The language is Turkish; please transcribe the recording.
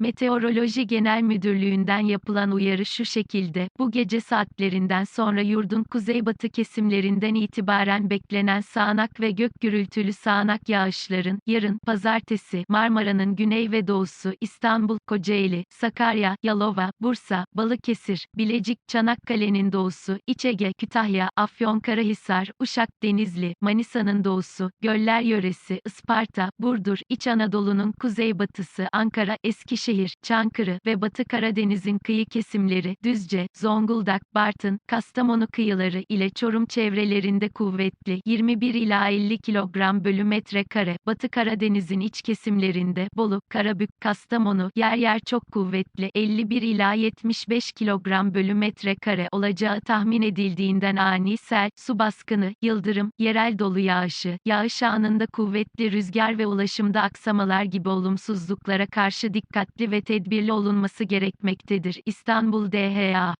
Meteoroloji Genel Müdürlüğü'nden yapılan uyarı şu şekilde, bu gece saatlerinden sonra yurdun kuzeybatı kesimlerinden itibaren beklenen sağanak ve gök gürültülü sağanak yağışların, yarın, pazartesi, Marmara'nın güney ve doğusu, İstanbul, Kocaeli, Sakarya, Yalova, Bursa, Balıkesir, Bilecik, Çanakkale'nin doğusu, İç Ege, Kütahya, Afyonkarahisar, Uşak, Denizli, Manisa'nın doğusu, Göller Yöresi, Isparta, Burdur, İç Anadolu'nun kuzeybatısı, Ankara, Eskişehir, Çankırı ve Batı Karadeniz'in kıyı kesimleri, Düzce, Zonguldak, Bartın, Kastamonu kıyıları ile Çorum çevrelerinde kuvvetli 21 ila 50 kilogram bölü metre kare, Batı Karadeniz'in iç kesimlerinde Bolu, Karabük, Kastamonu yer yer çok kuvvetli 51 ila 75 kilogram bölü metre kare olacağı tahmin edildiğinden ani sel, su baskını, yıldırım, yerel dolu yağışı, yağış anında kuvvetli rüzgar ve ulaşımda aksamalar gibi olumsuzluklara karşı dikkatli ve tedbirli olunması gerekmektedir. İstanbul DHA